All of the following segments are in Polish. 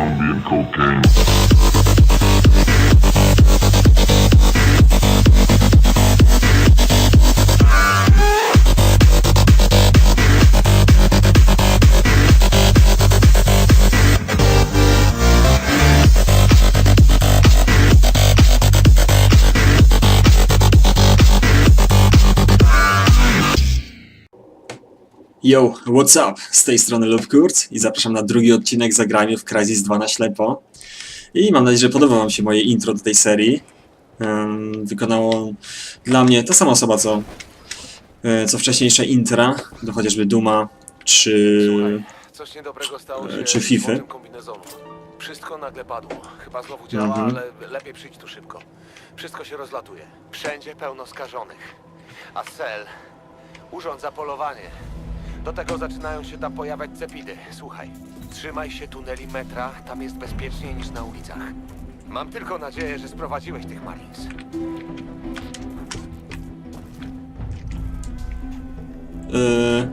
Colombian cocaine. Yo, what's up? Z tej strony Lubkurt i zapraszam na drugi odcinek Zagrajmy w Crysis 2 na ślepo. I mam nadzieję, że podoba wam się moje intro do tej serii. Um, wykonało dla mnie ta sama osoba, co, e, co wcześniejsze intra, do chociażby Duma, czy... Słuchaj, coś niedobrego stało się czy kombinezonu. Wszystko nagle padło. Chyba znowu działa, Mhm. ale lepiej przyjdź tu szybko. Wszystko się rozlatuje. Wszędzie pełno skażonych. A cel urządza polowanie. Do tego zaczynają się tam pojawiać cepidy. Słuchaj, trzymaj się tuneli metra, tam jest bezpieczniej niż na ulicach. Mam tylko nadzieję, że sprowadziłeś tych Marines. Yy...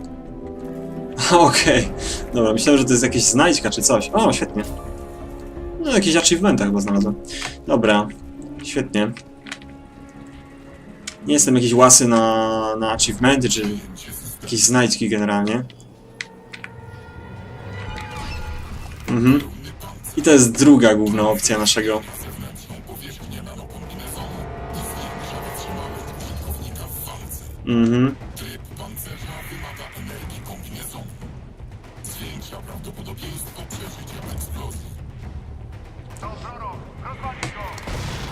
Okej, dobra, myślałem, że to jest jakieś znajdźka czy coś. O, świetnie. No, jakieś achievementa chyba znalazłem. Dobra, świetnie. Nie jestem jakiś łasy na, na achievementy, czy jakieś znajdźki generalnie. Mhm. I to jest druga główna opcja naszego. Mhm.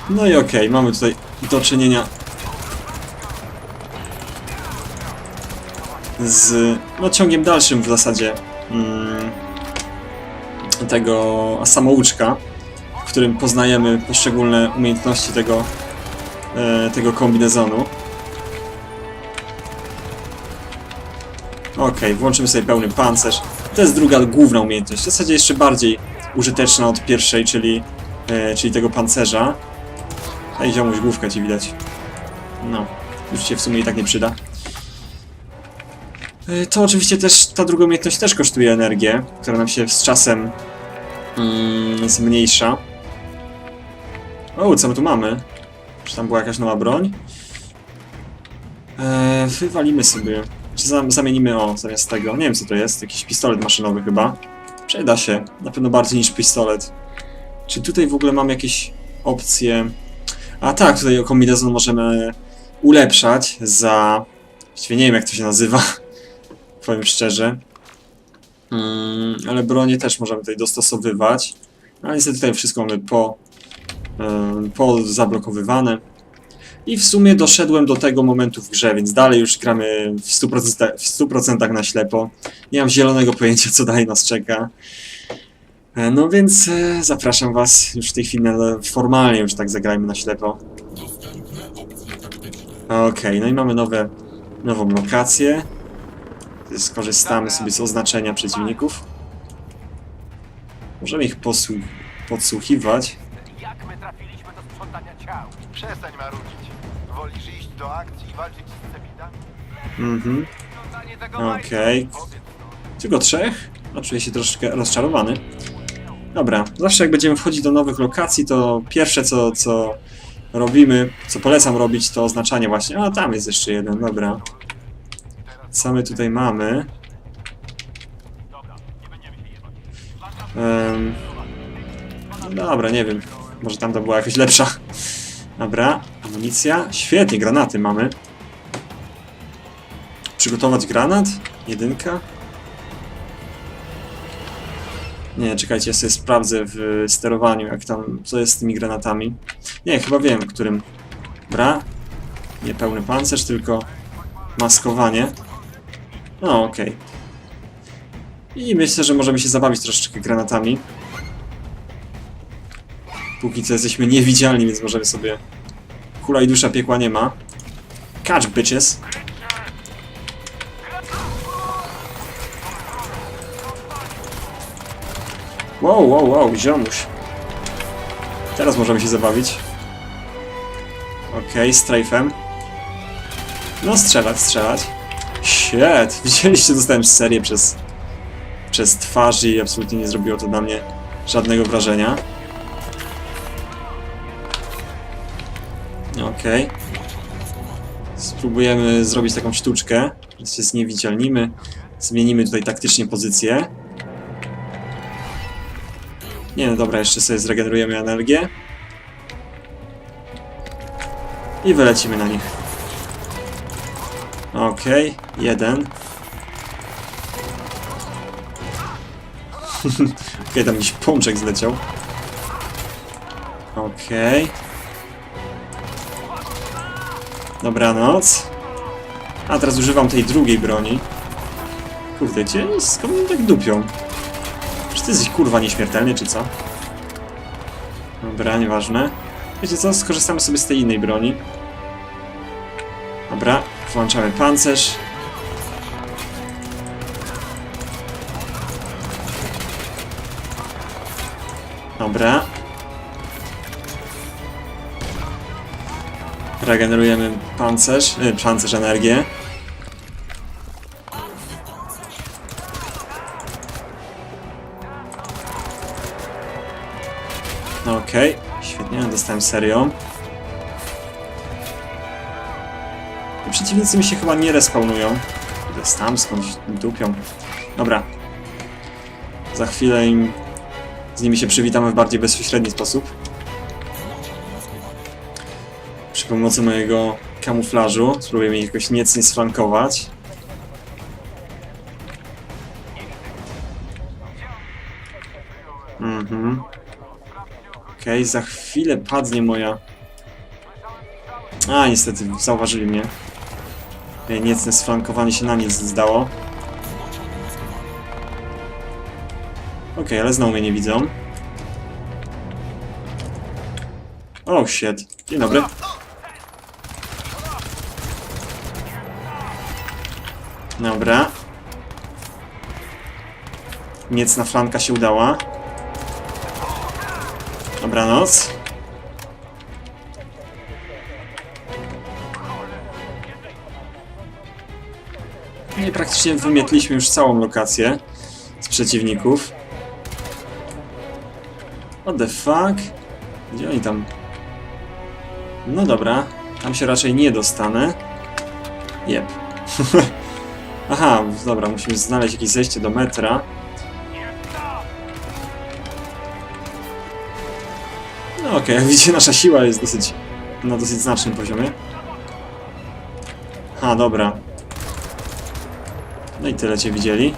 No i okej, mamy tutaj do czynienia z no, ciągiem dalszym w zasadzie mm, tego samouczka, w którym poznajemy poszczególne umiejętności tego, e, tego kombinezonu. Okej, włączymy sobie pełny pancerz. To jest druga główna umiejętność, w zasadzie jeszcze bardziej użyteczna od pierwszej, czyli, e, czyli tego pancerza. Ej, ziomuś, główkę ci widać. No, już się w sumie i tak nie przyda. Y, To oczywiście też, ta druga umiejętność też kosztuje energię, która nam się z czasem mm, zmniejsza. O, co my tu mamy? Czy tam była jakaś nowa broń? Eee, wywalimy sobie. Czy zam- zamienimy, o, zamiast tego, nie wiem co to jest, jakiś pistolet maszynowy chyba. Przyda się, na pewno bardziej niż pistolet. Czy tutaj w ogóle mam jakieś opcje? A tak, tutaj kombinezon możemy ulepszać za... Właściwie nie wiem jak to się nazywa powiem szczerze. Mm, ale bronie też możemy tutaj dostosowywać. Ale niestety tutaj wszystko mamy po, po zablokowywane. I w sumie doszedłem do tego momentu w grze, więc dalej już gramy w 100%, w 100% na ślepo. Nie mam zielonego pojęcia, co dalej nas czeka. E, No więc e, zapraszam Was już w tej chwili formalnie już tak zagrajmy na ślepo. Okej, no i mamy nowe, nową lokację. Skorzystamy sobie z oznaczenia przeciwników. Możemy ich posłu- podsłuchiwać. Jak my trafiliśmy do sprzątania ciał? Przestań marudzić. Wolisz iść do akcji i walczyć z cepidami? Mhm, Sprzątanie tego okej. Tylko trzech? No, czuję się troszkę rozczarowany. Dobra, zawsze jak będziemy wchodzić do nowych lokacji, to pierwsze co, co robimy, co polecam robić, to oznaczanie właśnie. A, tam jest jeszcze jeden, dobra. Co my tutaj mamy? Um, no dobra, nie wiem. Może tamta była jakoś lepsza. Dobra, amunicja. Świetnie, granaty mamy. Przygotować granat? Jedynka. Nie, czekajcie, ja sobie sprawdzę w sterowaniu, jak tam, co jest z tymi granatami. Nie, chyba wiem, którym. Bra. Nie pełny pancerz, tylko maskowanie. No, okej. I myślę, że możemy się zabawić troszeczkę granatami. Póki co jesteśmy niewidzialni, więc możemy sobie... Kula i dusza piekła nie ma. Catch, bitches! Wow, wow, wow, ziomuś. Teraz możemy się zabawić. Okej, okay, strajfem. No, strzelać, strzelać. Shit, widzieliście, dostałem serię przez, przez twarz i absolutnie nie zrobiło to dla mnie żadnego wrażenia. Okej. Spróbujemy zrobić taką sztuczkę, że się zniewidzialnimy. Zmienimy tutaj taktycznie pozycję. Nie, no dobra, jeszcze sobie zregenerujemy energię. I wylecimy na nich. Okej, jeden. Okej, tam jakiś pączek zleciał. Okej. Dobranoc. A teraz używam tej drugiej broni. Kurde, gdzie? Skąd oni tak dupią? Czy ty jesteś kurwa nieśmiertelny, czy co? Dobra, nieważne. Wiecie co? Skorzystamy sobie z tej innej broni. Dobra, włączamy pancerz. Dobra. Regenerujemy pancerz, y, pancerz energię. Okej, świetnie, dostałem serią. Przeciwnicy mi się chyba nie respawnują. Jest tam skądś dupią. Dobra. Za chwilę im z nimi się przywitamy w bardziej bezpośredni sposób. Przy pomocy mojego kamuflażu spróbujemy ich jakoś niecnie sflankować. Mhm. Okej, za chwilę padnie moja... A, niestety, zauważyli mnie. Niecne sflankowanie się na nic zdało. Okej, ale znowu mnie nie widzą. Oh shit. Dzień dobry. Dobra. Niecna flanka się udała. Dobranoc. I praktycznie wymietliśmy już całą lokację z przeciwników. What the fuck? Gdzie oni tam? No dobra, tam się raczej nie dostanę. Jep. Aha, dobra, musimy znaleźć jakieś zejście do metra. No okej, jak widzicie, nasza siła jest dosyć na dosyć znacznym poziomie. Ha, dobra. No i tyle cię widzieli.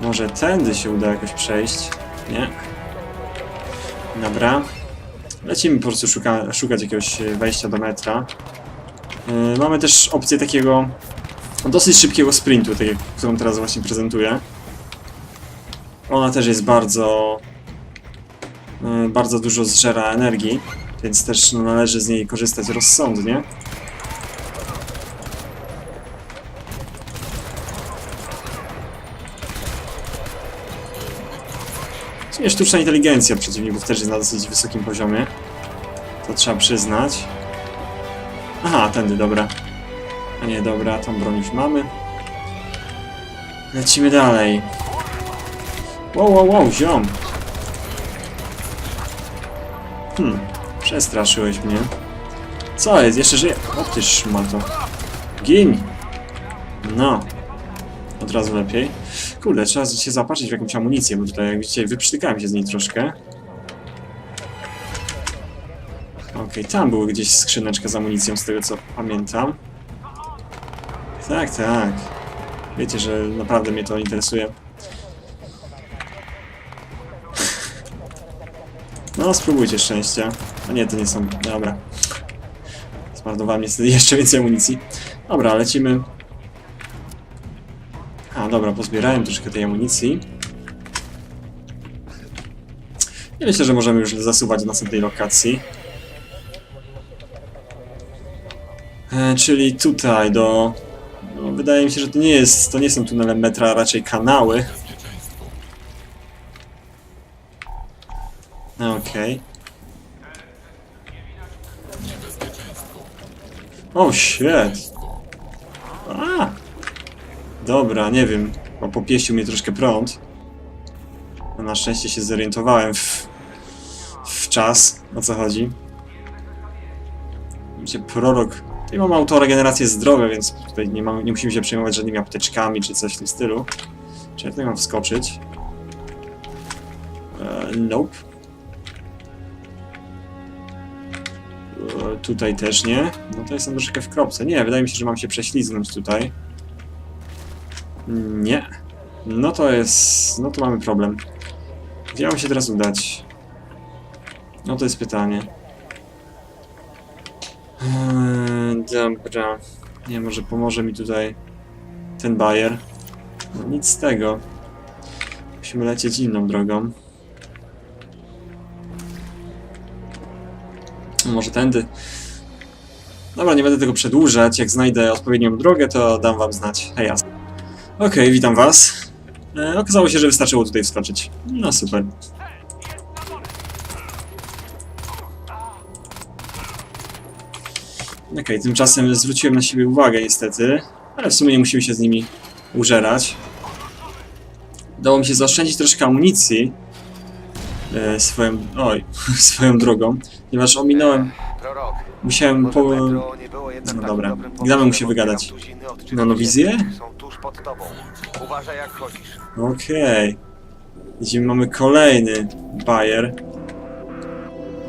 Może tędy się uda jakoś przejść? Nie. Dobra. Lecimy po prostu szuka, szukać jakiegoś e, wejścia do metra. Yy, mamy też opcję takiego dosyć szybkiego sprintu, tak jak, którą teraz właśnie prezentuję. Ona też jest bardzo yy, bardzo dużo zżera energii, więc też no, należy z niej korzystać rozsądnie. Sumie sztuczna inteligencja przeciwników też jest na dosyć wysokim poziomie. To trzeba przyznać. Aha, tędy, dobra. A nie, dobra, tą broń już mamy. Lecimy dalej. Wow, wow, wow, ziom. Hmm, przestraszyłeś mnie. Co jest? Jeszcze żyje? O ty szmato. Gin! No. Od razu lepiej. Kurde, trzeba się zapatrzyć w jakąś amunicję, bo tutaj, jak widzicie, wyprztykałem się z niej troszkę. Okej, tam były gdzieś skrzyneczka z amunicją, z tego co pamiętam. Tak, tak. Wiecie, że naprawdę mnie to interesuje. No, spróbujcie szczęścia. A nie, to nie są... Dobra. Zmarnowałem niestety jeszcze więcej amunicji. Dobra, lecimy. Dobra, pozbierałem troszkę tej amunicji. I myślę, że możemy już zasuwać do następnej lokacji. E, czyli tutaj do... No, wydaje mi się, że to nie jest, to nie są tunele metra, a raczej kanały. Okej. O, shit. Dobra, nie wiem. Bo popieścił mnie troszkę prąd. Na szczęście się zorientowałem w, w czas, o co chodzi. Gdzie prorok. Tutaj mam autoregenerację zdrowia, więc tutaj nie, mam, nie musimy się przejmować żadnymi apteczkami czy coś w tym stylu. Czy ja tutaj mam wskoczyć? E, nope. E, tutaj też nie. No to jestem troszeczkę w kropce. Nie, wydaje mi się, że mam się prześlizgnąć tutaj. Nie. No to jest... No to mamy problem. Gdzie mam się teraz udać? No to jest pytanie. Eee, dobra. Nie, może pomoże mi tutaj ten bajer. No nic z tego. Musimy lecieć inną drogą. Może tędy. Dobra, nie będę tego przedłużać. Jak znajdę odpowiednią drogę, to dam wam znać. Hej, jasne. Okej, witam was. E, okazało się, że wystarczyło tutaj wskoczyć. No super. Okej, tymczasem zwróciłem na siebie uwagę niestety, ale w sumie nie musimy się z nimi użerać. Udało mi się zaoszczędzić troszkę amunicji e, swoją, oj, swoją drogą, ponieważ ominąłem, musiałem po... No dobra. dobrym Damy mu się wygadać. Nanowizję? Pod tobą. Uważaj jak chodzisz. Okej. Widzimy, mamy kolejny bajer.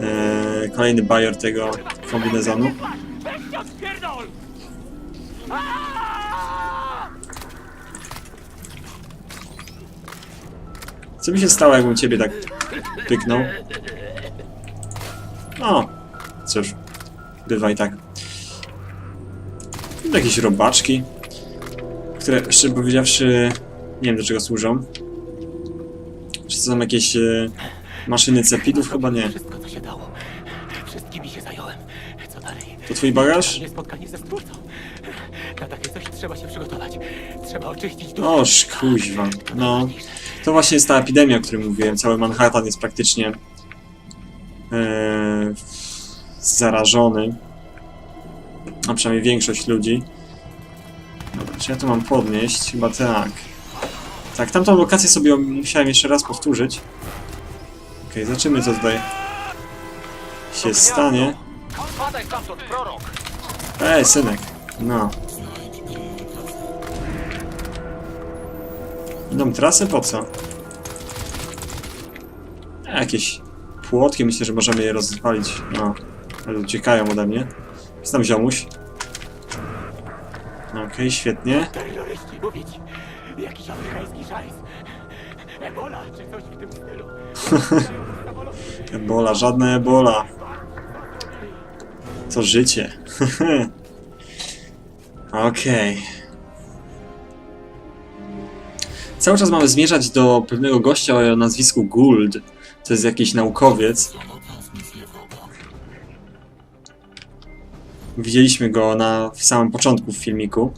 Eee, kolejny bajer tego kombinezonu. Co by się stało, jakbym ciebie tak pyknął? O, cóż, bywa i tak. Jakieś robaczki, które, szczerze powiedziawszy, nie wiem do czego służą. Czy to są jakieś e, maszyny cepidów? Chyba nie. Wszystko, co się dało. Wszystkimi się zająłem. Co dalej? To twój bagaż? Nie spotkanie ze stwórcą. Na takie coś trzeba się przygotować. Trzeba oczyścić duszę. Oż, kuźwa. No, to właśnie jest ta epidemia, o której mówiłem. Cały Manhattan jest praktycznie e, zarażony. A przynajmniej większość ludzi. Czy ja to mam podnieść? Chyba tak. Tak, tamtą lokację sobie musiałem jeszcze raz powtórzyć. Okej, zobaczymy co tutaj się stanie. Ej, synek. No. Idą trasy po co? Jakieś płotki, myślę, że możemy je rozwalić. No, ale uciekają ode mnie. Jest tam ziomuś. Okej, świetnie. Terroryści, mówić. Jakiś amerykański szajs. Ebola, czy coś w tym stylu. Ebola, żadna ebola. To życie. Okej. Cały czas mamy zmierzać do pewnego gościa o nazwisku Gould. To jest jakiś naukowiec. Widzieliśmy go na w samym początku w filmiku.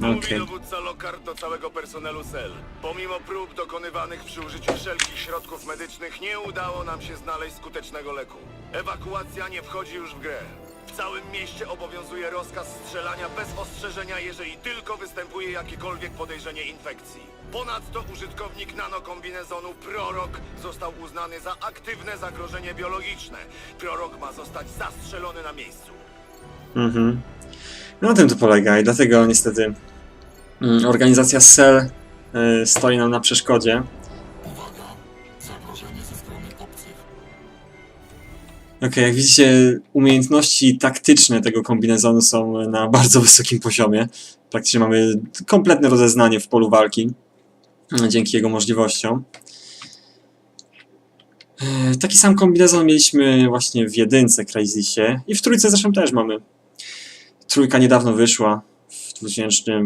Mówi Okej. dowódca Lockhart do całego personelu SEL. Pomimo prób dokonywanych przy użyciu wszelkich środków medycznych, nie udało nam się znaleźć skutecznego leku. Ewakuacja nie wchodzi już w grę. W całym mieście obowiązuje rozkaz strzelania bez ostrzeżenia, jeżeli tylko występuje jakiekolwiek podejrzenie infekcji. Ponadto użytkownik nanokombinezonu Prorok został uznany za aktywne zagrożenie biologiczne. Prorok ma zostać zastrzelony na miejscu. Mhm. No na tym to polega i dlatego niestety mm, organizacja SEL y, stoi nam na przeszkodzie. Okej, jak widzicie, umiejętności taktyczne tego kombinezonu są na bardzo wysokim poziomie. Praktycznie mamy kompletne rozeznanie w polu walki y, dzięki jego możliwościom. Y, Taki sam kombinezon mieliśmy właśnie w jedynce Crysisie i w trójce zresztą też mamy. Trójka niedawno wyszła w 2013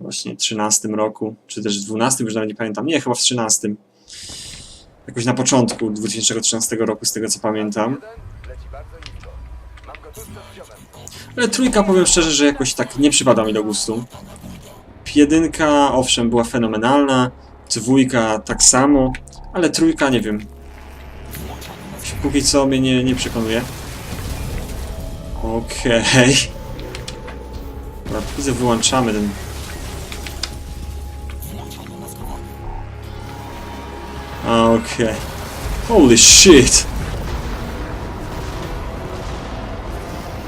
właśnie 13 roku, czy też w 12, już nawet nie pamiętam. Nie, chyba w 13. Jakoś na początku 2013 roku, z tego co pamiętam. Ale trójka, powiem szczerze, że jakoś tak nie przypada mi do gustu. Jedynka, owszem, była fenomenalna, dwójka tak samo, ale trójka, nie wiem. Póki co mnie nie, nie przekonuje. Okej. Dobra, widzę, wyłączamy ten... Okej. Holy shit!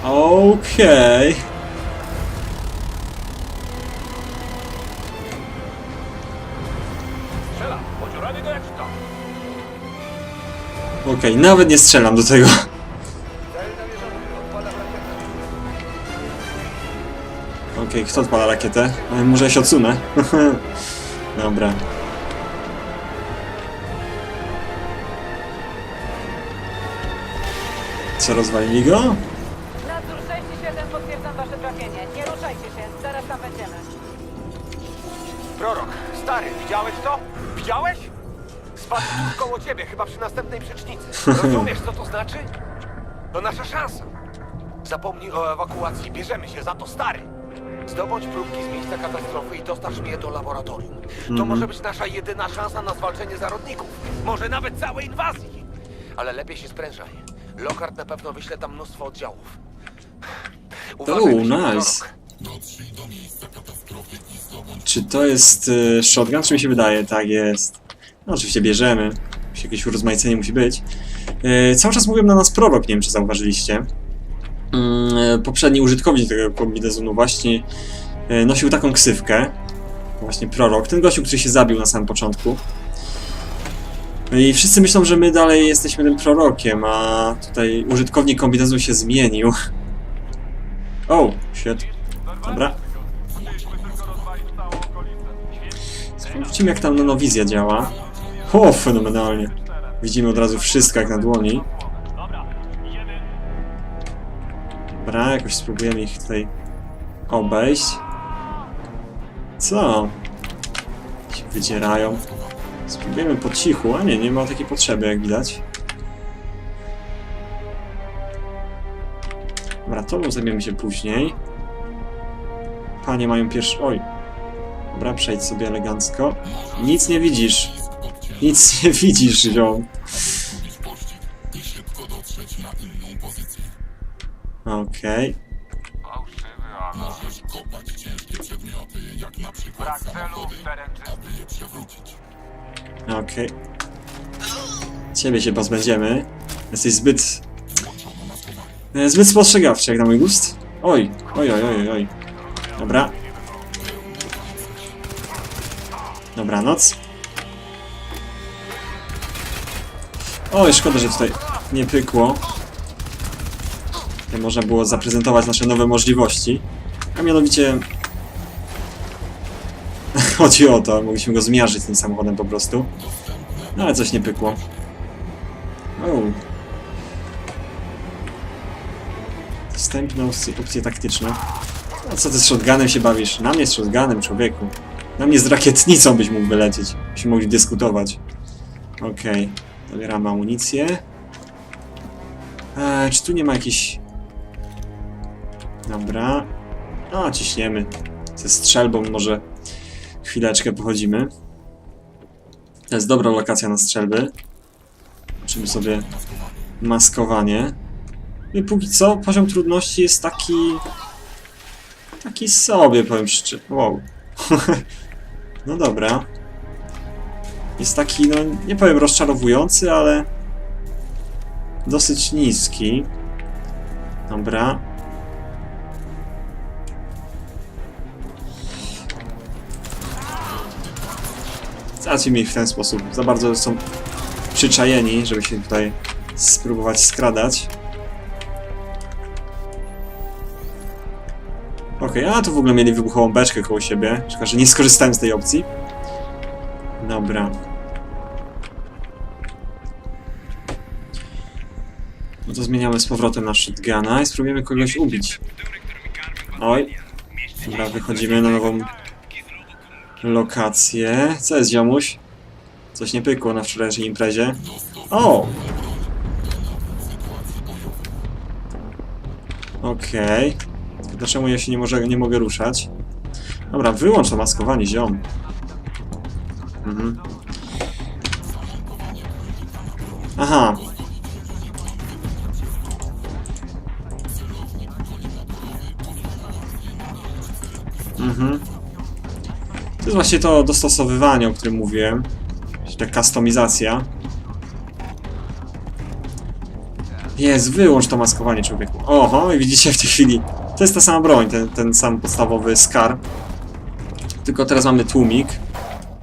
Okej. To. Okej, nawet nie strzelam do tego. Okej, kto odpala rakietę? E, Może ja się odsunę? Dobra. Co, rozwalili go? Nadzór 6-7 potwierdzam wasze trafienie. Nie ruszajcie się, zaraz tam będziemy. Prorok, stary, widziałeś to? Widziałeś? Spadł tuż koło ciebie, chyba przy następnej przecznicy. Rozumiesz, co to znaczy? To nasza szansa. Zapomnij o ewakuacji, bierzemy się za to, stary. Zdobądź próbki z miejsca katastrofy i dostarcz mnie do laboratorium. To może być nasza jedyna szansa na zwalczenie zarodników. Może nawet całej inwazji. Ale lepiej się sprężaj. Lockhart na pewno wyśle tam mnóstwo oddziałów. Uważaj siebie, nice. Prorok. Czy to jest y, shotgun, czy mi się wydaje? Tak jest. No oczywiście bierzemy. Jakieś urozmaicenie musi być. Y, cały czas mówią na nas prorok, nie wiem czy zauważyliście. Mm, y, poprzedni użytkownik tego kombinezonu właśnie y, nosił taką ksywkę. Właśnie prorok. Ten gościu, który się zabił na samym początku. No I wszyscy myślą, że my dalej jesteśmy tym prorokiem, a tutaj użytkownik kombinezonu się zmienił. O, shit. Dobra. Sprawdźmy jak tam nanowizja działa. O, fenomenalnie. Widzimy od razu wszystko jak na dłoni. Dobra, jakoś spróbujemy ich tutaj obejść. Co? Się wydzierają. Spróbujemy po cichu, a nie, nie ma takiej potrzeby jak widać. Dobra, tobą zajmiemy się później. Panie mają pierwszy... Oj, Dobra, przejdź sobie elegancko. Nic nie widzisz. Nic nie widzisz, ziom. Okej. Brak Okej. Ciebie się pozbędziemy. Jesteś zbyt... e, Zbyt spostrzegawczy jak na mój gust. Oj, oj, oj, oj, oj. Dobra. Dobranoc. Oj, szkoda, że tutaj nie pykło. Nie można było zaprezentować nasze nowe możliwości. A mianowicie... Chodzi o to, mogliśmy go zmiażdżyć tym samochodem po prostu. No ale coś nie pykło. O. Wstępne opcje, opcje taktyczne. A co ty z shotgunem się bawisz? Na mnie z shotgunem, człowieku. Na mnie z rakietnicą byś mógł wylecieć. Byśmy mogli dyskutować. Okej. Zabieramy amunicję. Eee, czy tu nie ma jakiś... Dobra. No, ciśniemy. Ze strzelbą może chwileczkę pochodzimy. To jest dobra lokacja na strzelby. Zobaczymy sobie maskowanie. I póki co poziom trudności jest taki... Taki sobie, powiem szczerze. Wow. no dobra. Jest taki, no nie powiem rozczarowujący, ale dosyć niski. Dobra. Zacznijmy ich w ten sposób. Za bardzo są przyczajeni, żeby się tutaj spróbować skradać. Okej, a tu w ogóle mieli wybuchową beczkę koło siebie. Szkoda, że nie skorzystałem z tej opcji. Dobra. No to zmieniamy z powrotem na shotguna i spróbujemy kogoś ubić. Oj. Dobra, wychodzimy na nową lokację. Co jest, ziomuś? Coś nie pykło na wczorajszej imprezie. O! Okej. Tylko Dlaczego ja się nie, może, nie mogę ruszać? Dobra, wyłącz to maskowanie, ziom. Mhm. Aha. Mhm. To jest właśnie to dostosowywanie, o którym mówiłem. Ta kustomizacja. Jest, wyłącz to maskowanie człowieku. Oho, i widzicie w tej chwili. To jest ta sama broń, ten, ten sam podstawowy skarb. Tylko teraz mamy tłumik,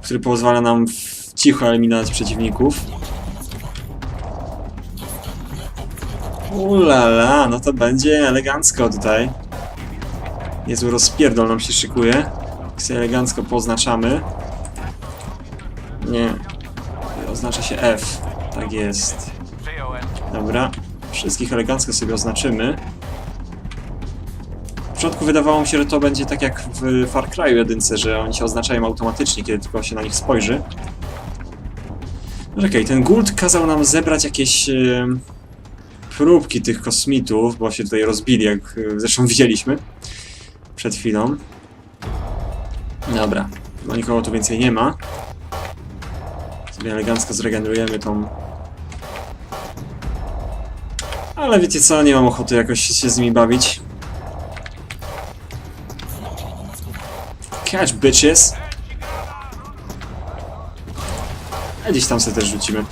który pozwala nam w cicho eliminować przeciwników. Ulala, no to będzie elegancko tutaj. Niezły rozpierdol nam się szykuje. Sobie elegancko poznaczamy. Nie. Oznacza się F. Tak jest. Dobra. Wszystkich elegancko sobie oznaczymy. W początku wydawało mi się, że to będzie tak jak w Far Cry 1, że oni się oznaczają automatycznie, kiedy tylko się na nich spojrzy. Okej, ten Gould kazał nam zebrać jakieś e, próbki tych kosmitów, bo się tutaj rozbili, jak e, zresztą widzieliśmy przed chwilą. Dobra, bo nikogo tu więcej nie ma. Sobie elegancko zregenerujemy tą... Ale wiecie co, nie mam ochoty jakoś się z nimi bawić. Catch bitches! A gdzieś tam sobie też rzucimy.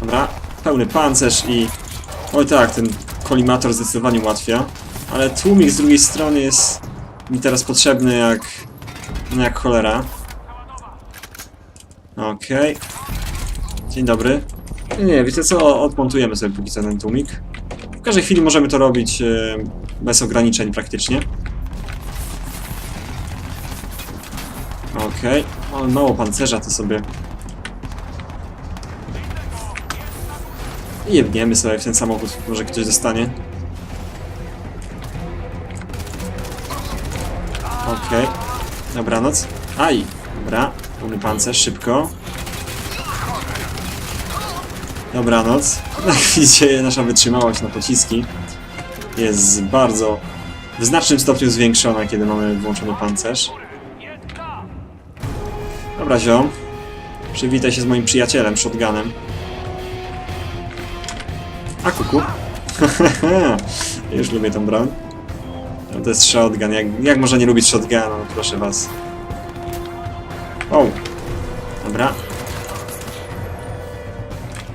Dobra, pełny pancerz i... Oj tak, ten kolimator zdecydowanie ułatwia. Ale tłumik z drugiej strony jest mi teraz potrzebny jak... No jak cholera. Okej. Dzień dobry. Nie, nie, wiecie co? Odmontujemy sobie póki co ten tłumik. W każdej chwili możemy to robić e, bez ograniczeń praktycznie. Okej. Mamy mało pancerza, to sobie... Jebniemy sobie w ten samochód, może ktoś dostanie. Okej. Dobranoc. Aj! Dobra. Pełny pancerz, szybko. Dobranoc. Jak widzicie, nasza wytrzymałość na pociski jest bardzo w znacznym stopniu zwiększona, kiedy mamy włączony pancerz. Dobra, ziom. Przywitaj się z moim przyjacielem, shotgunem. A kuku. Już lubię tą broń. No to jest shotgun. Jak, jak można nie lubić shotguna? No, proszę was. O! Dobra.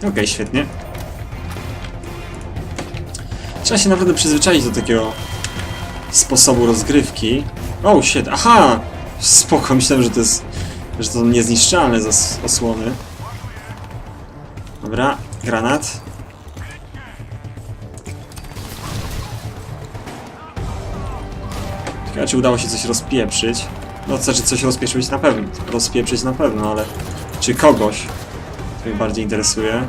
Okej, świetnie. Trzeba się naprawdę przyzwyczaić do takiego sposobu rozgrywki. O, oh, shit, aha! Spoko, myślałem, że to jest, że to są niezniszczalne osłony. Dobra, granat. Czy udało się coś rozpieprzyć. No, to znaczy coś rozpieprzyć na pewno. Rozpieprzyć na pewno, ale czy kogoś? To mnie bardziej interesuje.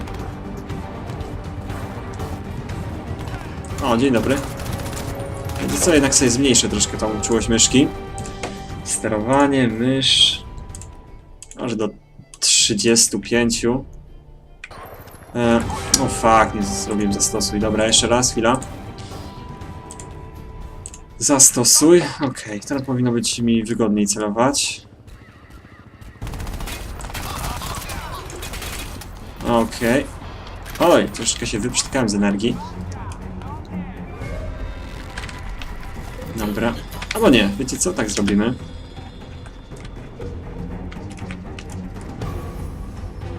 O, dzień dobry. Wiecie co, jednak sobie zmniejszę troszkę tą czułość myszki. Sterowanie, mysz... Może do 35. E, o fuck, nie zrobiłem zastosuj. Dobra, jeszcze raz, chwila. Zastosuj. Okej, teraz powinno być mi wygodniej celować. Okej. Oj, troszeczkę się wyprztkałem z energii. Dobra. Albo nie, wiecie co? Tak zrobimy.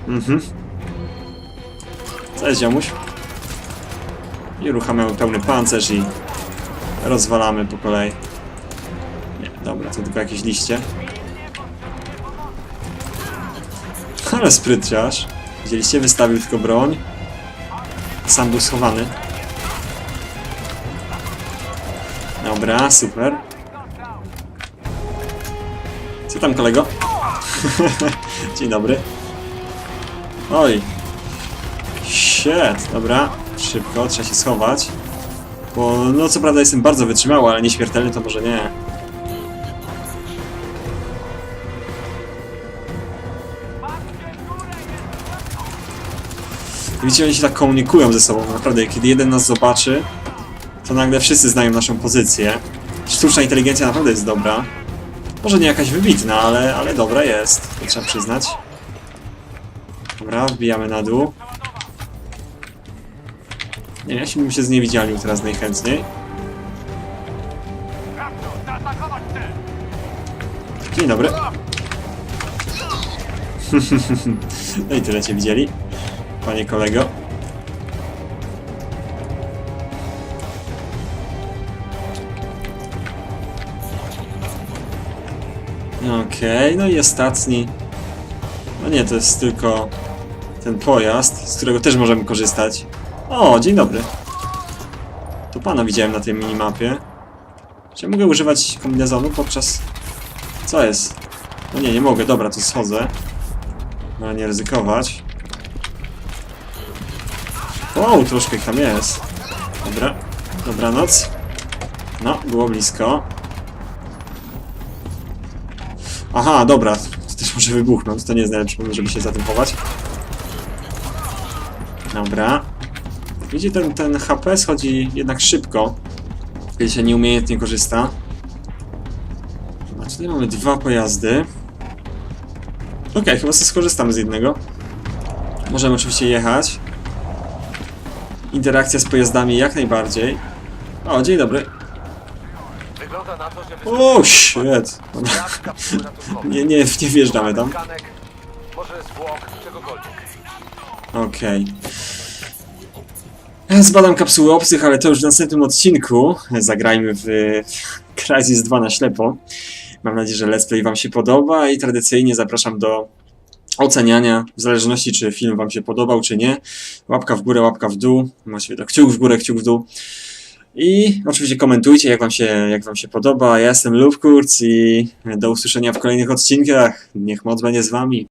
Mhm. Cześć, ziomuś. I uruchamiamy pełny pancerz i rozwalamy po kolei. Nie, dobra, to tylko jakieś liście. Ale sprytciarz. Widzieliście? Wystawił tylko broń. Sam był schowany. Dobra, super. Co tam, kolego? Dzień dobry. Oj. Shit, dobra. Szybko, trzeba się schować. Bo, no co prawda jestem bardzo wytrzymały, ale nieśmiertelny to może nie. Widzicie, oni się tak komunikują ze sobą, naprawdę. Kiedy jeden nas zobaczy, to nagle wszyscy znają naszą pozycję. Sztuczna inteligencja naprawdę jest dobra. Może nie jakaś wybitna, ale, ale dobra jest, to trzeba przyznać. Dobra, wbijamy na dół. Nie, ja się bym się z niewidzialnią teraz najchętniej. Dzień dobry. no i tyle cię widzieli, panie kolego. Okej, okay, no i ostatni. No nie, to jest tylko ten pojazd, z którego też możemy korzystać. O, dzień dobry. To pana widziałem na tej minimapie. Czy mogę używać kombinezonu podczas... Co jest? No nie, nie mogę, dobra, to schodzę. No nie ryzykować. Wow, troszkę ich tam jest. Dobra, dobranoc. No, było blisko. Aha, dobra, to też może wybuchnąć, to nie jest najlepszy pomysł, żeby się za tym chować. Dobra. Widzicie, ten, ten HP schodzi jednak szybko, kiedy się nieumiejętnie korzysta. A tutaj mamy dwa pojazdy. Okej, chyba sobie skorzystamy z jednego. Możemy oczywiście jechać. Interakcja z pojazdami jak najbardziej. O, dzień dobry. Wygląda na to, że O, shit. Nie, nie, nie wjeżdżamy tam. Tkanek, może zwłok, czegokolwiek. Okej. Zbadam kapsuły obcych, ale to już w następnym odcinku. Zagrajmy w Crysis 2 na ślepo. Mam nadzieję, że let's play wam się podoba i tradycyjnie zapraszam do oceniania, w zależności czy film wam się podobał, czy nie. Łapka w górę, łapka w dół. Właściwie to kciuk w górę, kciuk w dół. I oczywiście komentujcie, jak wam się, jak wam się podoba. Ja jestem Lufkurz i do usłyszenia w kolejnych odcinkach. Niech moc będzie z wami.